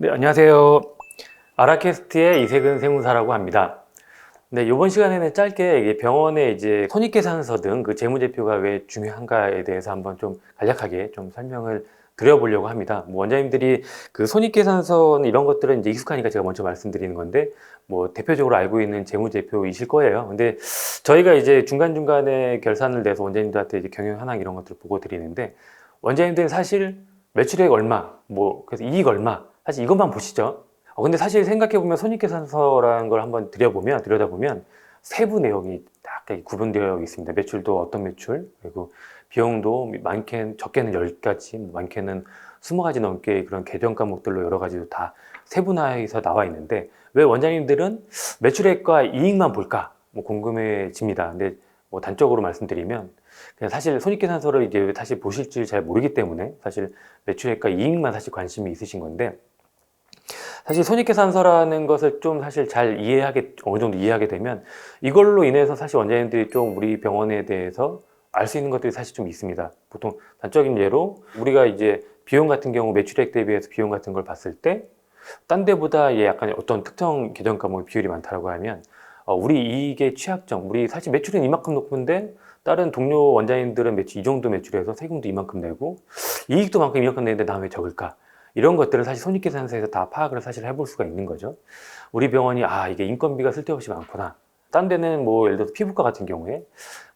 네, 안녕하세요. 아라캐스트의 이세근 세무사라고 합니다. 네, 이번 시간에는 짧게 병원의 이제 손익계산서 등 그 재무제표가 왜 중요한가에 대해서 한번 좀 간략하게 좀 설명을 드려보려고 합니다. 뭐 원장님들이 그 손익계산서는 이런 것들은 이제 익숙하니까 제가 먼저 말씀드리는 건데 뭐 대표적으로 알고 있는 재무제표이실 거예요. 근데 저희가 이제 중간중간에 결산을 내서 원장님들한테 이제 경영 현황 이런 것들을 보고 드리는데 원장님들은 사실 매출액 얼마, 뭐 그래서 이익 얼마, 사실 이것만 보시죠. 어, 근데 사실 생각해보면 손익계산서라는 걸 한번 들여보면, 들여다보면 세부 내용이 딱 구분되어 있습니다. 매출도 어떤 매출, 그리고 비용도 많게는, 적게는 10가지, 많게는 20가지 넘게 그런 계정 과목들로 여러 가지도 다 세분화해서 나와 있는데 왜 원장님들은 매출액과 이익만 볼까? 뭐 궁금해집니다. 근데 뭐 단적으로 말씀드리면 그냥 사실 손익계산서를 이제 사실 보실지 잘 모르기 때문에 사실 매출액과 이익만 사실 관심이 있으신 건데 사실 손익계산서라는 것을 좀 사실 잘 이해하게 어느 정도 이해하게 되면 이걸로 인해서 사실 원장님들이 좀 우리 병원에 대해서 알 수 있는 것들이 사실 좀 있습니다. 보통 단적인 예로 우리가 이제 비용 같은 경우 매출액 대비해서 비용 같은 걸 봤을 때 딴 데보다 얘 약간 어떤 특정 계정 과목 비율이 많다라고 하면 어, 우리 이익의 취약점, 우리 사실 매출은 이만큼 높은데 다른 동료 원장님들은 매출 이 정도 매출해서 세금도 이만큼 내고 이익도 만큼 이만큼 내는데 나왜 적을까? 이런 것들을 사실 손익계산서에서 다 파악을 사실 해볼 수가 있는 거죠. 우리 병원이 아 이게 인건비가 쓸데없이 많구나. 딴 데는 뭐 예를 들어서 피부과 같은 경우에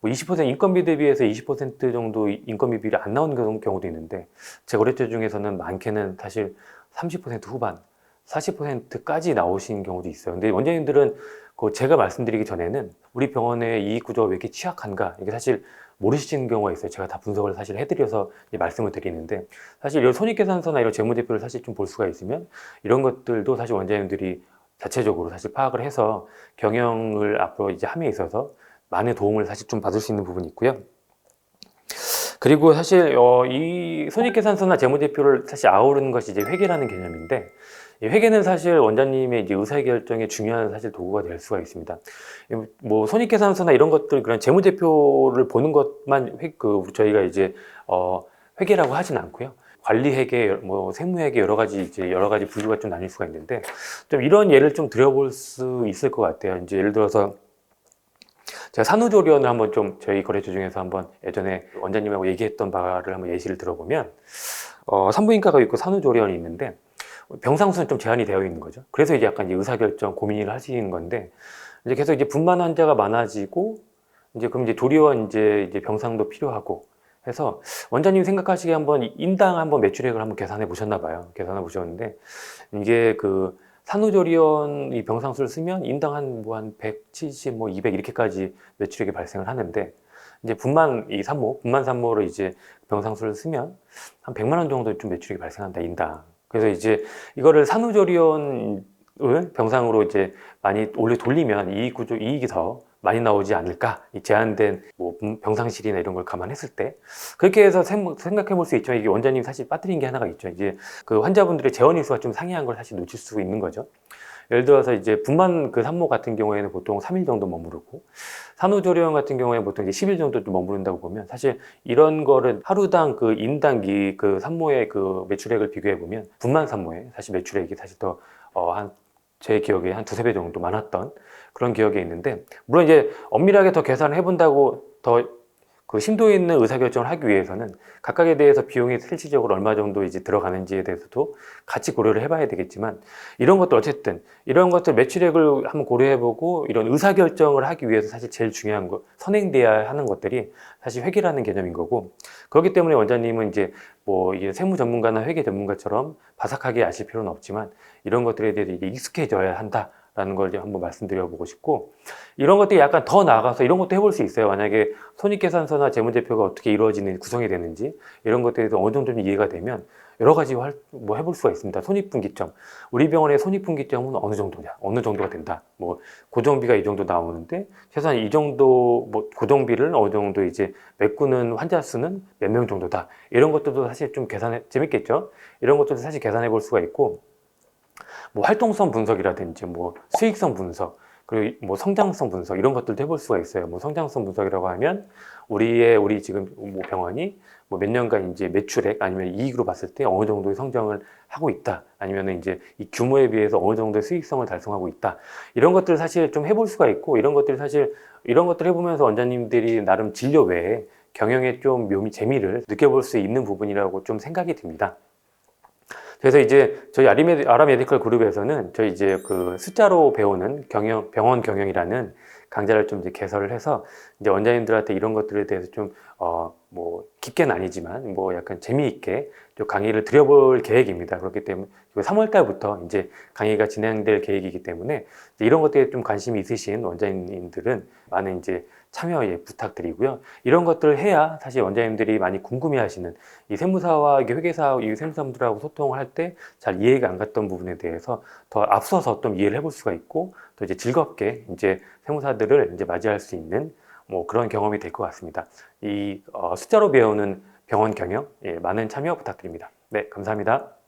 뭐 20% 인건비 대비해서 20% 정도 인건비 비율이 안 나오는 경우- 경우도 있는데 제 거래처 중에서는 많게는 사실 30% 후반, 40%까지 나오신 경우도 있어요. 근데 원장님들은 그 제가 말씀드리기 전에는 우리 병원의 이익 구조가 왜 이렇게 취약한가 이게 사실 모르시는 경우가 있어요. 제가 다 분석을 사실 해드려서 말씀을 드리는데 사실 이런 손익계산서나 이런 재무제표를 사실 좀 볼 수가 있으면 이런 것들도 사실 원장님들이 자체적으로 사실 파악을 해서 경영을 앞으로 이제 함에 있어서 많은 도움을 사실 좀 받을 수 있는 부분이 있고요. 그리고 사실 어, 이 손익계산서나 재무제표를 사실 아우르는 것이 이제 회계라는 개념인데 이 회계는 사실 원장님의 이제 의사결정에 중요한 사실 도구가 될 수가 있습니다. 이뭐 손익계산서나 이런 것들 그런 재무제표를 보는 것만 회, 그 저희가 이제 어, 회계라고 하진 않고요. 관리 회계, 뭐 세무 회계 여러 가지 이제 여러 가지 분류가 좀 나뉠 수가 있는데 좀 이런 예를 좀 드려볼 수 있을 것 같아요. 이제 예를 들어서 제가 산후조리원을 한번 좀 저희 거래처 중에서 한번 예전에 원장님하고 얘기했던 바를 한번 예시를 들어보면 어, 산부인과가 있고 산후조리원이 있는데 병상 수는 좀 제한이 되어 있는 거죠. 그래서 이제 약간 이제 의사결정 고민을 하시는 건데 이제 계속 이제 분만 환자가 많아지고 이제 그럼 이제 조리원 이제 이제 병상도 필요하고 해서 원장님 생각하시기에 한번 인당 한번 매출액을 한번 계산해 보셨나 봐요. 계산해 보셨는데 이게 그 산후조리원 이 병상수를 쓰면 인당 한 뭐 한 170, 뭐 200 이렇게까지 매출액이 발생을 하는데 이제 분만 이 산모, 분만 산모를 이제 병상수를 쓰면 한 100만 원 정도 좀 매출액이 발생한다 인당. 그래서 이제 이거를 산후조리원을 병상으로 이제 많이 올려 돌리면 이익 구조 이익이 더 많이 나오지 않을까? 이 제한된 뭐 병상실이나 이런 걸 감안했을 때 그렇게 해서 생각해 볼 수 있죠. 이게 원장님 사실 빠뜨린 게 하나가 있죠. 이제 그 환자분들의 재원 일수가 좀 상이한 걸 사실 놓칠 수 있는 거죠. 예를 들어서 이제 분만 그 산모 같은 경우에는 보통 3일 정도 머무르고 산후조리원 같은 경우에 보통 이제 10일 정도 좀 머무른다고 보면 사실 이런 거를 하루당 그 인당기 그 산모의 그 매출액을 비교해 보면 분만 산모의 사실 매출액이 사실 더 어 한제 기억에 한 두세 배 정도 많았던 그런 기억이 있는데 물론 이제 엄밀하게 더 계산을 해본다고 더 그 심도 있는 의사결정을 하기 위해서는 각각에 대해서 비용이 실질적으로 얼마 정도 이제 들어가는지에 대해서도 같이 고려를 해봐야 되겠지만 이런 것도 어쨌든 이런 것들 매출액을 한번 고려해보고 이런 의사결정을 하기 위해서 사실 제일 중요한 거 선행돼야 하는 것들이 사실 회계라는 개념인 거고 그렇기 때문에 원장님은 이제 뭐 세무 전문가나 회계 전문가처럼 바삭하게 아실 필요는 없지만 이런 것들에 대해서 익숙해져야 한다. 라는 걸 이제 한번 말씀드려보고 싶고 이런 것들이 약간 더 나아가서 이런 것도 해볼 수 있어요. 만약에 손익계산서나 재무제표가 어떻게 이루어지는 구성이 되는지 이런 것들에 대해서 어느 정도 좀 이해가 되면 여러 가지 활, 뭐 해볼 수가 있습니다. 손익분기점. 우리 병원의 손익분기점은 어느 정도냐? 어느 정도가 된다. 뭐 고정비가 이 정도 나오는데 최소한 이 정도 뭐 고정비를 어느 정도 이제 메꾸는 환자 수는 몇 명 정도다. 이런 것들도 사실 좀 계산해 재밌겠죠? 이런 것들도 사실 계산해 볼 수가 있고 뭐 활동성 분석이라든지 뭐 수익성 분석 그리고 뭐 성장성 분석 이런 것들도 해볼 수가 있어요. 뭐 성장성 분석이라고 하면 우리의 우리 지금 뭐 병원이 뭐 몇 년간 이제 매출액 아니면 이익으로 봤을 때 어느 정도의 성장을 하고 있다 아니면 이제 이 규모에 비해서 어느 정도의 수익성을 달성하고 있다 이런 것들을 사실 좀 해볼 수가 있고 이런 것들이 사실 이런 것들 해보면서 원장님들이 나름 진료 외에 경영에 좀 묘미 재미를 느껴볼 수 있는 부분이라고 좀 생각이 듭니다. 그래서 이제 저희 아리메디, 아라메디컬 그룹에서는 저희 이제 그 숫자로 배우는 경영, 병원 경영이라는 강좌를 좀 이제 개설을 해서 이제 원장님들한테 이런 것들에 대해서 좀, 어, 뭐, 깊게는 아니지만 뭐 약간 재미있게 좀 강의를 드려볼 계획입니다. 그렇기 때문에 3월 달부터 이제 강의가 진행될 계획이기 때문에 이런 것들에 좀 관심이 있으신 원장님들은 많은 이제 참여 예, 부탁드리고요. 이런 것들을 해야 사실 원장님들이 많이 궁금해 하시는 이 세무사와 이게 회계사, 이 세무사분들하고 소통을 할 때 잘 이해가 안 갔던 부분에 대해서 더 앞서서 좀 이해를 해볼 수가 있고 또 이제 즐겁게 이제 세무사들을 이제 맞이할 수 있는 뭐 그런 경험이 될 것 같습니다. 이 어, 숫자로 배우는 병원 경영 예, 많은 참여 부탁드립니다. 네, 감사합니다.